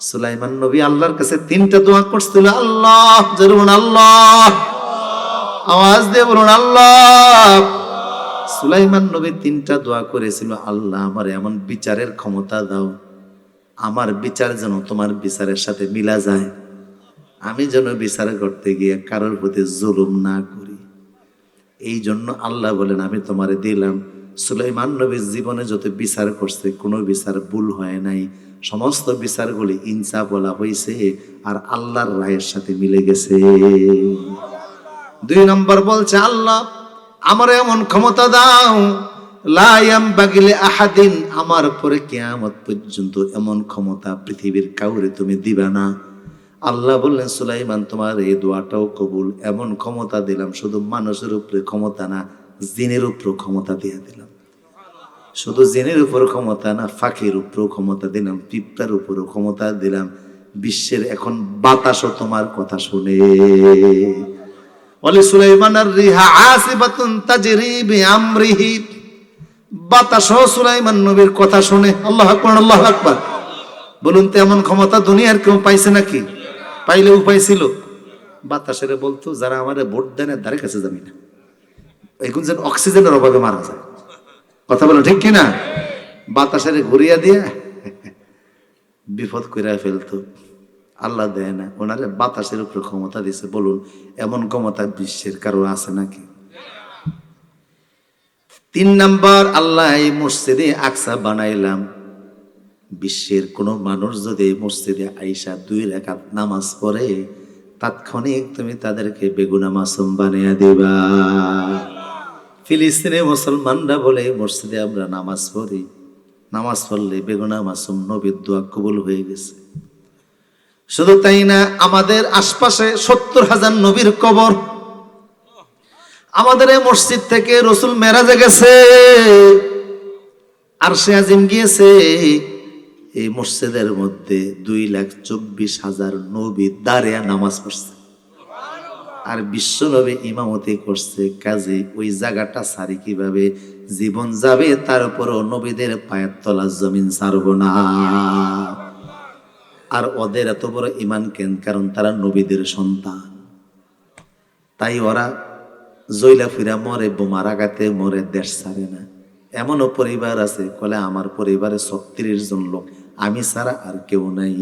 সুলাইমান নবী আল্লাহর কাছে তিনটা দোয়া করছিল, আল্লাহ জরুন আল্লাহ। আওয়াজ দিয়ে বলুন, আল্লাহ। সুলাইমান নবী তিনটা দোয়া করেছিল, আল্লাহ, আমার এমন বিচারের ক্ষমতা দাও, আমার বিচার যেন তোমার বিচারের সাথে মিলা যায়। আমি যেন বিচার করতে গিয়ে কারোর প্রতি জুলুম না করি। এই জন্য আল্লাহ বলেন, আমি তোমারে দিলাম সুলাইমান নবীর জীবনে যত বিচার করছে, কোনো বিচার ভুল হয় নাই। সমস্ত বিচারগুলি ইনসা বলা হয়েছে আর আল্লাহর রায়ের সাথে মিলে গেছে। দুই নম্বর বলছে, আল্লাহ, আমার এমন ক্ষমতা দাও লায়াম বাগিলে আহাদিন, আমার পরে কেয়ামত পর্যন্ত এমন ক্ষমতা পৃথিবীর কাউরে তুমি দিবা না। আল্লাহ বললেন, সুলাইমান, তোমার এই দোয়াটাও কবুল। এমন ক্ষমতা দিলাম, শুধু মানুষের উপরে ক্ষমতা না জিনের উপর ক্ষমতা দিয়ে দিলাম। শুধু জেনের উপর ক্ষমতা না, ফাঁকের উপরও ক্ষমতা দিলাম, পিঁপড়ার উপরও ক্ষমতা দিলাম। বিশ্বের এখন বাতাসও তোমার কথা শুনে। বলে সুলাইমানার রিহা আসিবাতুন সুলাইমান নবীর কথা শুনে। আল্লাহ আল্লাহ আকবার। বলুন তো, এমন ক্ষমতা দুনিয়ার কেউ পাইছে নাকি? পাইলে উপায় ছিল বাতাসের বলতো, যারা আমারে ভোট দেন এর ধারে কাছে যাবি না। এখন অক্সিজেনের অভাবে মারা যায়। কথা বলো ঠিক কিনা? বাতাসের ঘুরিয়া দিয়ে বিপদ কইরা ফেলতো। আল্লাহ দেয় না। ওনারে বাতাসের উপরে ক্ষমতা দিছে। বলুন, এমন ক্ষমতা বিশ্বের কারও আছে নাকি? তিন নাম্বার, আল্লাহ এই মসজিদে আকসা বানাইলাম। বিশ্বের কোনো মানুষ যদি এই মসজিদে আইসা দুই রেখাত নামাজ পড়ে, তাৎক্ষণিক তুমি তাদেরকে বেগুনা মাসুম বানিয়ে দিবা। ফিলিস্তিনে মুসলমানরা বলে, মসজিদে আমরা নামাজ পড়ি। নামাজ পড়লে বেগুনা মাসুম নবীর দোয়া কবুল হয়ে গেছে। শুধু তাই না, আমাদের আশপাশে সত্তর হাজার নবীর কবর। আমাদের এই মসজিদ থেকে রসুল মেরাজে গেছে, আর সে আজিম গিয়েছে। এই মসজিদের মধ্যে দুই লাখ চব্বিশ হাজার নবী দাঁড়িয়ে নামাজ পড়ছে। আর বিশ্ব নবী ইমামতি করছে কাজে ওই জায়গাটা সারি কীভাবে? জীবন যাবে, তার উপরও নবীদের পায়ের তলা জমিন ছাড়বো না। আর ওদের এত বড় ইমান কেন? কারণ তারা নবীদের সন্তান। তাই ওরা জৈলা ফিরা মরে বোমার আঘাতে মরে, দেশ ছাড়ে না। এমনও পরিবার আছে, কলে আমার পরিবারে ছত্রিশ জন লোক, আমি ছাড়া আর কেউ নাই।